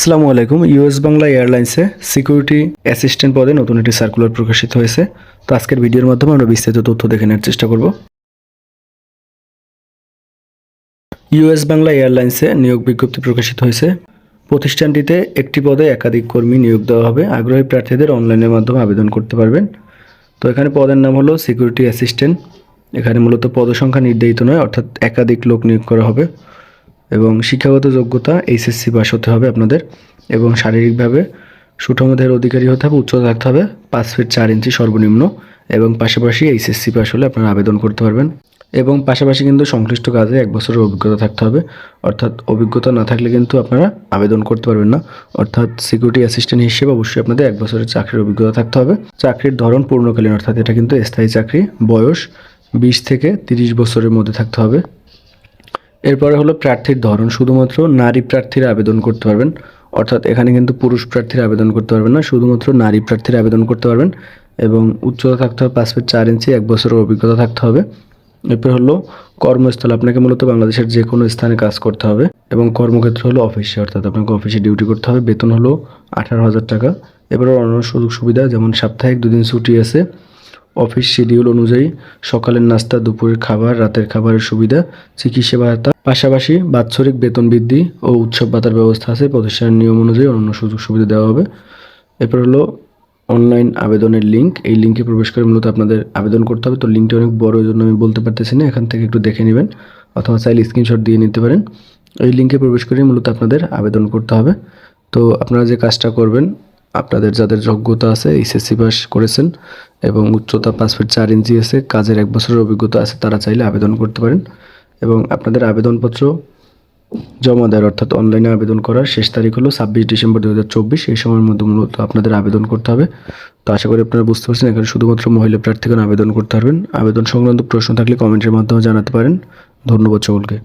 আসসালামু আলাইকুম। ইউএস বাংলা এয়ারলাইন্সে সিকিউরিটি অ্যাসিস্ট্যান্ট পদে নতুন একটি সার্কুলার প্রকাশিত হয়েছে। তো আজকের ভিডিওর মাধ্যমে আমরা বিস্তারিত তথ্য দেখে নেওয়ার চেষ্টা করব। ইউএস বাংলা এয়ারলাইন্সে নিয়োগ বিজ্ঞপ্তি প্রকাশিত হয়েছে। প্রতিষ্ঠানটিতে একটি পদে একাধিক কর্মী নিয়োগ দেওয়া হবে। আগ্রহী প্রার্থীদের অনলাইনের মাধ্যমে আবেদন করতে পারবেন। তো এখানে পদের নাম হলো সিকিউরিটি অ্যাসিস্ট্যান্ট। এখানে মূলত পদসংখ্যা নির্ধারিত নয়, অর্থাৎ একাধিক লোক নিয়োগ করা হবে। শিক্ষাগত যোগ্যতা এইচএসসি পাস হতে হবে আপনাদের এবং শারীরিকভাবে সুঠমদের অধিকারী হতে হবে, উচ্চতা থাকতে হবে পাঁচ ফিট চার ইঞ্চি সর্বনিম্ন এবং পাশাপাশি এইচএসসি পাস হলে আপনারা আবেদন করতে পারবেন। এবং পাশাপাশি কিন্তু সংশ্লিষ্ট কাজে এক বছরের অভিজ্ঞতা থাকতে হবে, অর্থাৎ অভিজ্ঞতা না থাকলে কিন্তু আপনারা আবেদন করতে পারবেন না। অর্থাৎ সিকিউরিটি অ্যাসিস্ট্যান্ট হিসেবে অবশ্যই আপনাদের এক বছরের চাকরির অভিজ্ঞতা থাকতে হবে। চাকরির ধরন পূর্ণকালীন, অর্থাৎ এটা কিন্তু স্থায়ী চাকরি, বয়স বিশ থেকে তিরিশ বছরের মধ্যে থাকতে হবে। এরপরে হলো প্রার্থীর ধরন। শুধুমাত্র নারী প্রার্থীরা আবেদন করতে পারবেন। অর্থাৎ এখানে কিন্তু পুরুষ প্রার্থীরা আবেদন করতে পারবেন না। শুধুমাত্র নারী প্রার্থীরা আবেদন করতে পারবেন এবং উচ্চতা থাকতে হবে পাঁচ ফিট চার ইঞ্চি, এক বছরের অভিজ্ঞতা থাকতে হবে। এরপর হলো কর্মস্থল। আপনাকে মূলত বাংলাদেশের যে কোনো স্থানে কাজ করতে হবে এবং কর্মক্ষেত্র হলো অফিসে, অর্থাৎ আপনাকে অফিসে ডিউটি করতে হবে। বেতন হলো আঠারো হাজার টাকা। এবারে অন্যান্য সুযোগ সুবিধা, যেমন সাপ্তাহিক দুদিন ছুটি আছে। অফিস শিডিউল অনুযায়ী সকালের নাস্তা, দুপুরের খাবার, রাতের খাবারের সুবিধা, চিকিৎসা ভাতা পাশাপাশি বাৎসরিক বেতন বৃদ্ধি ও উৎসব ভাতার ব্যবস্থা আছে। প্রতিষ্ঠানের নিয়ম অনুযায়ী অন্য সুযোগ সুবিধা দেওয়া হবে। এরপর হলো অনলাইন আবেদনের লিঙ্ক এই লিঙ্কে প্রবেশ করে মূলত আপনাদের আবেদন করতে হবে। তো লিঙ্কটি অনেক বড়, এই জন্য আমি বলতে পারতেছি না। এখান থেকে একটু দেখে নেবেন অথবা চাইলে স্ক্রিনশট দিয়ে নিতে পারেন। এই লিঙ্কে প্রবেশ করে মূলত আপনাদের আবেদন করতে হবে। তো আপনারা যে কাজটা করবেন আপনাদের যাদের যোগ্যতা আছে এইচএসসি পাস করেছেন এবং উচ্চতা পাঁচ ফিট চার ইঞ্চি আছে, কাজের এক বছরের অভিজ্ঞতা আছে, তারা চাইলে আবেদন করতে পারেন। এবং আপনাদের আবেদনপত্র জমা দেওয়ার অর্থাৎ অনলাইনে আবেদন করার শেষ তারিখ হলো ছাব্বিশ ডিসেম্বর দু হাজার চব্বিশ। এই সময়ের মধ্যে মূলত আপনাদের আবেদন করতে হবে। তো আশা করি আপনারা বুঝতে পারছেন, এখানে শুধুমাত্র মহিলা প্রার্থীগণ আবেদন করতে পারবেন। আবেদন সংক্রান্ত প্রশ্ন থাকলে কমেন্টের মাধ্যমে জানাতে পারেন। ধন্যবাদ সকলকে।